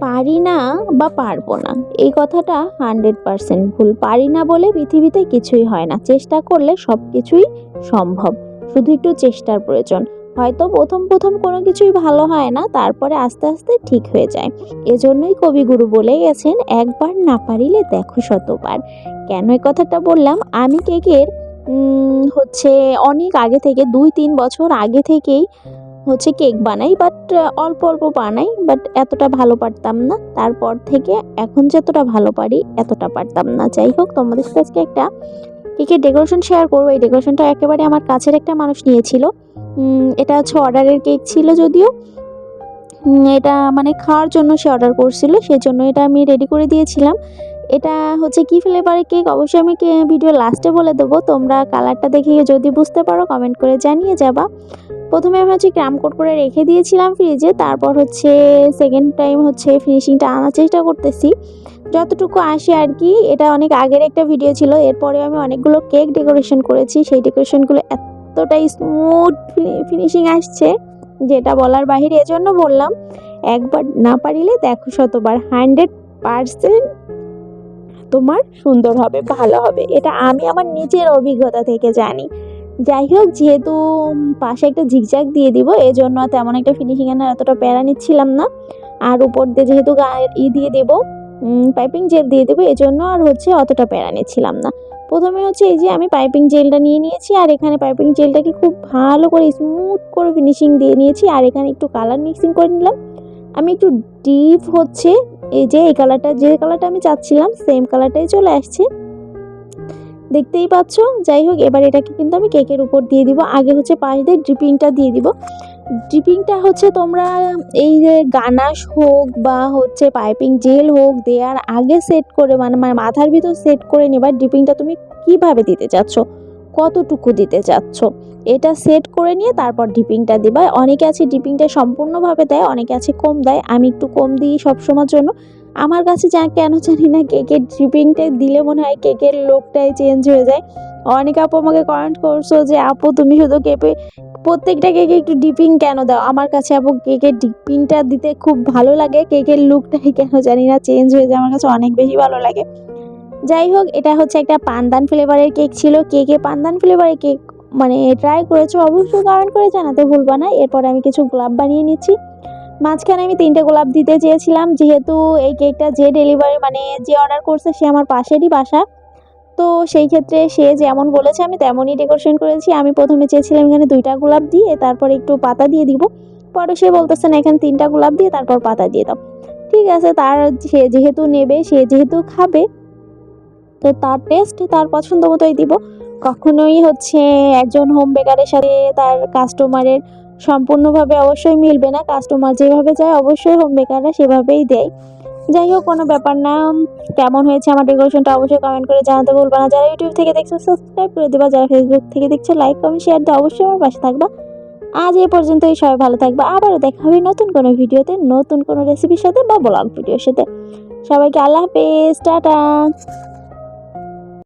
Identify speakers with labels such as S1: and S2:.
S1: পারি না বা পারব না। এই কথাটা হান্ড্রেড পারসেন্ট ভুল। পারি না বলে পৃথিবীতে কিছুই হয় না। চেষ্টা করলে সব কিছুই সম্ভব। শুধু একটু চেষ্টার প্রয়োজন। হয়তো প্রথম প্রথম কোনো কিছুই ভালো হয় না, তারপরে আস্তে আস্তে ঠিক হয়ে যায়। এজন্যই কবিগুরু বলে গেছেন, একবার না পারিলে দেখো শতবার। কেন এই কথাটা বললাম? আমি কেকের হচ্ছে অনেক আগে থেকে, দুই তিন বছর আগে থেকেই হচ্ছে কেক বানাই বাট অল্প অল্প বানাই বাট এতটা ভালো পারতাম না। তারপর থেকে এখন যতটা ভালো পারি, এতটা পারতাম না। যাই হোক, তোমাদের সাথে আজকে একটা কেকের ডেকোরেশন শেয়ার করব। এই ডেকোরেশনটা একেবারে আমার কাছের একটা মানুষ নিয়েছিল। এটা হচ্ছে অর্ডারের কেক ছিল যদিও। এটা মানে খাওয়ার জন্য সে অর্ডার করছিল, সেজন্য এটা আমি রেডি করে দিয়েছিলাম। এটা হচ্ছে কি ফ্লেভারের কেক? অবশ্যই আমি ভিডিও লাস্টে বলে দেবো। তোমরা কালারটা দেখে যদি বুঝতে পারো কমেন্ট করে জানিয়ে যাবা। প্রথমে আমি হচ্ছে ক্রাম কোট করে রেখে দিয়েছিলাম ফ্রিজে, তারপর হচ্ছে সেকেন্ড টাইম হচ্ছে ফিনিশিংটা আনার চেষ্টা করতেছি। যতটুকু আসে আর কি, এটা অনেক আগের একটা ভিডিও ছিল এরপরে আমি অনেকগুলো কেক ডেকোরেশন করেছি, সেই ডেকোরেশনগুলো এতটাই স্মুথ ফিনিশিং আসছে, যেটা বলার বাহিরে এজন্য বললাম, একবার না পারিলে দেখো শতবার হান্ড্রেড পারসেন্ট তোমার সুন্দর হবে, ভালো হবে। এটা আমি আমার নিজের অভিজ্ঞতা থেকে জানি। যাই হোক, যেহেতু পাশে একটা ঝিকঝাক দিয়ে দিব, এজন্য তেমন একটা ফিনিশিং এর এতটা প্যারা নিচ্ছিলাম না। আর উপর দিয়ে যেহেতু গায়ের ই দিয়ে দেব পাইপিং জেল দিয়ে দেবো, এজন্য আর হচ্ছে অতটা প্যারা নিচ্ছিলাম না। প্রথমে হচ্ছে এই যে আমি পাইপিং জেলটা নিয়ে নিয়েছি, আর এখানে পাইপিং জেলটাকে খুব ভালো করে স্মুথ করে ফিনিশিং দিয়ে নিয়েছি, আর এখানে একটু কালার মিক্সিং করে নিলাম। আমি একটু ডিপ হচ্ছে, এই যে এই কালারটা যে কালারটা আমি চাচ্ছিলাম সেম কালারটাই চলে আসছে। দেখতেই পাচ্ছ? যাই হোক, এবার এটাকে কিন্তু আমি কেকের উপর দিয়ে দিব। আগে হচ্ছে পাশ দিয়ে ড্রিপিংটা দিয়ে দিব। ড্রিপিংটা হচ্ছে তোমরা এই যে গানাশ হোক বা হচ্ছে পাইপিং জেল হোক, দেওয়ার আগে সেট করে মানে মানে মাথার ভিতর সেট করে নেবার ড্রিপিংটা তুমি কীভাবে দিতে চাচ্ছ? কতটুকু দিতে চাচ্ছ? এটা সেট করে নিয়ে তারপর ডিপিংটা দিবা। অনেকে আছে ডিপিংটা সম্পূর্ণভাবে দেয়, অনেকে আছে কম দেয়। আমি একটু কম দিই সবসময়ের জন্য। আমার কাছে যা কেন জানি না, কেকের ড্রিপিংটা দিলে মনে হয় কেকের লোকটাই চেঞ্জ হয়ে যায়। অনেক আপু আমাকে কমেন্ট করছ যে, আপু, তুমি শুধু কেপে, প্রত্যেকটা কেকে একটু ডিপিং কেন দাও? আমার কাছে আপু কেকের ডিপিংটা দিতে খুব ভালো লাগে, কেকের লুকটাই কেন জানি না চেঞ্জ হয়ে যায়। আমার কাছে অনেক বেশি ভালো লাগে। যাই হোক, এটা হচ্ছে একটা পান্দান ফ্লেভারের কেক ছিল। কেকে পান্দান ফ্লেভারের কেক মানে ট্রাই করেছ, অবশ্যই কমেন্ট করে জানাতে ভুলবা না। এরপর আমি কিছু গোলাপ বানিয়ে নিচ্ছি। মাঝখানে আমি তিনটে গোলাপ দিতে চেয়েছিলাম, যেহেতু এই কেকটা যে ডেলিভারি মানে যে অর্ডার করছে সে আমার পাশেরই বাসা। তো সেই ক্ষেত্রে সে যেমন বলেছে, আমি তেমনই ডেকোরেশন করেছি। আমি প্রথমে চেয়েছিলাম এখানে দুইটা গোলাপ দিয়ে, তারপর একটু পাতা দিয়ে দিব। পরে সে বলতেছে, না, এখানে তিনটা গোলাপ দিয়ে, তারপর পাতা দিয়ে দাও। ঠিক আছে, তার সে যেহেতু নেবে, সে যেহেতু খাবে, তো তার টেস্ট তার পছন্দ মতোই দিব। কখনোই হচ্ছে একজন হোম বেকারের সাথে তার কাস্টমারের সম্পূর্ণভাবে অবশ্যই মিলবে না। কাস্টমার যেভাবে চায় অবশ্যই হোম বেকাররা সেভাবেই দেয়। যাই হোক, কোনো ব্যাপার না। কেমন হয়েছে আমার ডেকোরেশনটা অবশ্যই কমেন্ট করে জানাতে ভুলবা না। যারা ইউটিউব থেকে দেখছ সাবস্ক্রাইব করে দেবা। যারা ফেসবুক থেকে দেখছ লাইক কমেন্ট শেয়ার দিয়ে অবশ্যই আমার পাশে থাকবা। আজ এই পর্যন্তই। সবাই ভালো থাকবা। আবারও দেখা হবে নতুন কোনো ভিডিওতে, নতুন কোনো রেসিপির সাথে বা ব্লগ ভিডিওর সাথে। সবাইকে আল্লাহ হাফেজ। টাটা।